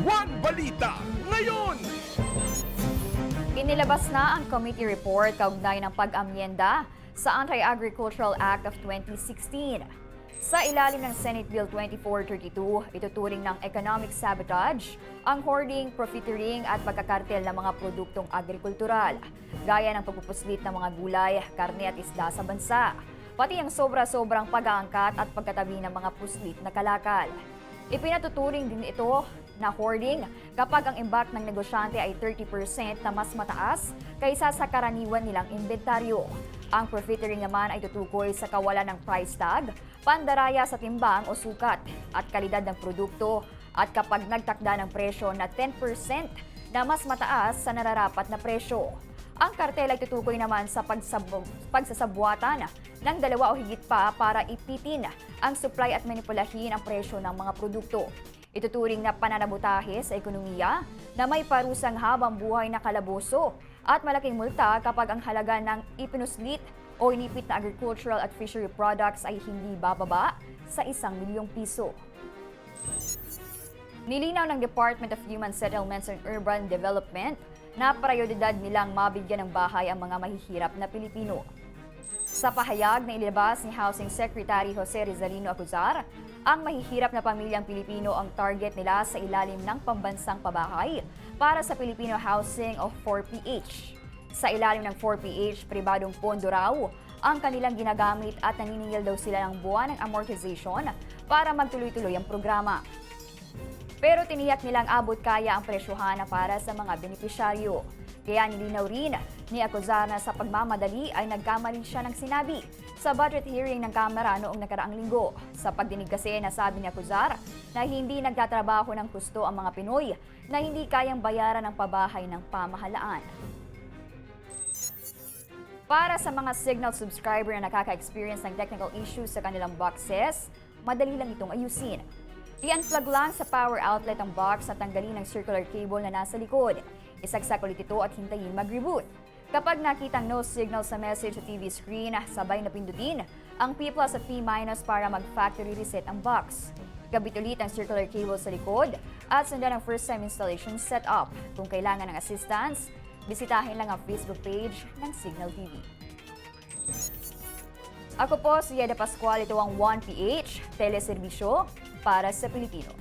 Balita ngayon! Inilabas na ang committee report kaugnay ng pag-amyenda sa Anti-Agricultural Act of 2016. Sa ilalim ng Senate Bill 2432, ituturing ng economic sabotage ang hoarding, profiteering at pagkakartel ng mga produktong agrikultural, gaya ng pagpupuslit ng mga gulay, karne at isda sa bansa, pati ang sobra-sobrang pag-aangkat at pagkatabi ng mga puslit na kalakal. Ipinatuturing din ito na hoarding kapag ang imbak ng negosyante ay 30% na mas mataas kaysa sa karaniwan nilang inventaryo. Ang profiteering naman ay tutukoy sa kawalan ng price tag, pandaraya sa timbang o sukat at kalidad ng produkto at kapag nagtakda ng presyo na 10% na mas mataas sa nararapat na presyo. Ang kartel ay tutukoy naman sa pagsab- pagsasabuatan ng dalawa o higit pa para ipitin ang supply at manipulahin ang presyo ng mga produkto. Ituturing na pananabutahe sa ekonomiya na may parusang habang buhay na kalaboso at malaking multa kapag ang halaga ng ipinuslit o inipit na agricultural at fishery products ay hindi bababa sa isang milyong piso. Nilinaw ng Department of Human Settlements and Urban Development na prioridad nilang mabigyan ng bahay ang mga mahihirap na Pilipino. Sa pahayag na ilabas ni Housing Secretary Jose Rizalino Acuzar, ang mahihirap na pamilyang Pilipino ang target nila sa ilalim ng pambansang pabahay para sa Filipino Housing of 4PH. Sa ilalim ng 4PH, pribadong pondo raw ang kanilang ginagamit at naniningil daw sila ng buwan ng amortization para magtuloy-tuloy ang programa. Pero tiniyak nilang abot kaya ang presyohan para sa mga benepisyaryo. Kaya nilinaw rin ni Acuzar na sa pagmamadali ay nagkamali siya ng sinabi sa budget hearing ng Kamara noong nakaraang linggo. Sa pagdinig kasi nasabi ni Acuzar na hindi nagtatrabaho ng gusto ang mga Pinoy na hindi kayang bayaran ng pabahay ng pamahalaan. Para sa mga Signal subscriber na nakaka-experience ng technical issues sa kanilang boxes, madali lang itong ayusin. I-unplug lang sa power outlet ang box at tanggalin ang circular cable na nasa likod. Isagsak ulit ito at hintayin mag-reboot. Kapag nakitang no signal sa message sa TV screen, sabay na pindutin ang P plus at P minus para mag-factory reset ang box. Gabit ulit ang circular cable sa likod at sundan ang first time installation setup. Kung kailangan ng assistance, bisitahin lang ang Facebook page ng Signal TV. Ako po si Yeda Pascual, ito ang 1PH, teleserbisyo para sa Pilipino.